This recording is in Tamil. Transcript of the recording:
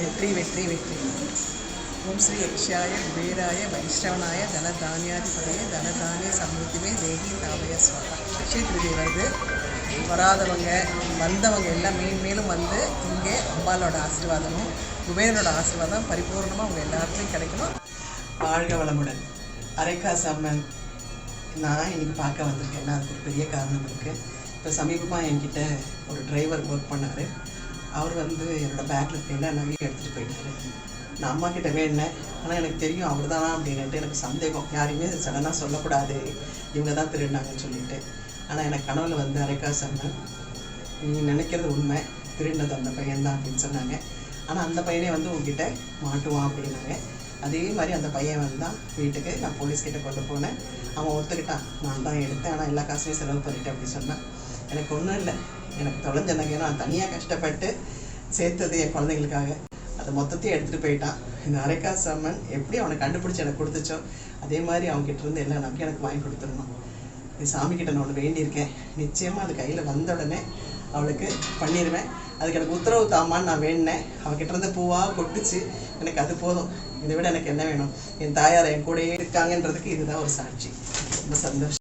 வெற்றி வெற்றி வெற்றி. ஓம் ஸ்ரீ யக்ஷாய குபேராய வைஷ்ணவனாய தனதானியாதிபதியே தனதானிய சமூகத்திலே தேகி தாமய சுவாமி அக்ஷய திருதி வருது வராதவங்க வந்தவங்க எல்லாம் மேன்மேலும் வந்து இங்கே அம்பாலோட ஆசீர்வாதமும் குபேரனோட ஆசீர்வாதம் பரிபூர்ணமாக அவங்க எல்லாத்துலேயும் கிடைக்கணும். வாழ்க வளமுடன். அரைக்காசு அம்மன் நான் இன்னைக்கு பார்க்க வந்திருக்கேன்னா அதுக்கு ஒரு பெரிய காரணம் இருக்குது இப்போ சமீபமாக என்கிட்ட ஒரு டிரைவர் ஒர்க் பண்ணார். அவர் வந்து என்னோட பேக்கில் இருக்க எல்லா நகையும் எடுத்துகிட்டு போயிட்டாரு. நான் அம்மா கிட்ட வேணேன் ஆனால் எனக்கு தெரியும் அவர் தானா அப்படின்ட்டு எனக்கு சந்தேகம். யாரையுமே சடனாக சொல்லக்கூடாது. இவங்க தான் திருடினாங்கன்னு சொல்லிட்டு. ஆனால் எனக்கு கனவில் வந்து அரைக்கா சொன்னேன் நீ நினைக்கிறது உண்மை. திருடினது அந்த பையன் தான் அப்படின்னு சொன்னாங்க. ஆனால் அந்த பையனே வந்து உங்ககிட்ட மாட்டுவான் அப்படின்னாங்க. அதே மாதிரி அந்த பையன் வந்தான் வீட்டுக்கு. நான் போலீஸ்கிட்ட கொண்டு போனேன். அவன் ஒத்துக்கிட்டான். நான் தான் எடுத்தேன். ஆனால் எல்லா காசுமே செலவு பண்ணிட்டேன் அப்படி சொன்னான். எனக்கு ஒன்றும் இல்லை. எனக்கு தொலைஞ்ச நகையை நான் தனியாக கஷ்டப்பட்டு சேர்த்தது என் குழந்தைங்களுக்காக அதை மொத்தத்தையும் எடுத்துகிட்டு போயிட்டான். இந்த அரைக்காசு அம்மன் எப்படி அவனை கண்டுபிடிச்சி எனக்கு கொடுத்துச்சோ அதே மாதிரி அவங்ககிட்ட இருந்து எல்லா நகையும் எனக்கு வாங்கி கொடுத்துடணும். இது சாமி கிட்ட நான் ஒன்று வேண்டியிருக்கேன். நிச்சயமாக அது கையில் வந்த உடனே அவளுக்கு பண்ணிடுவேன் அதுக்கு எனக்கு உத்தரவு தாமான்னு நான் வேண்டினேன் அவகிட்ட இருந்த பூவாக கொட்டுச்சு. எனக்கு அது போதும். இதை விட எனக்கு என்ன வேணும்? என் தாயார் என் கூடயே இருக்காங்கன்றதுக்கு இதுதான் ஒரு சாட்சி. ரொம்ப சந்தோஷம்.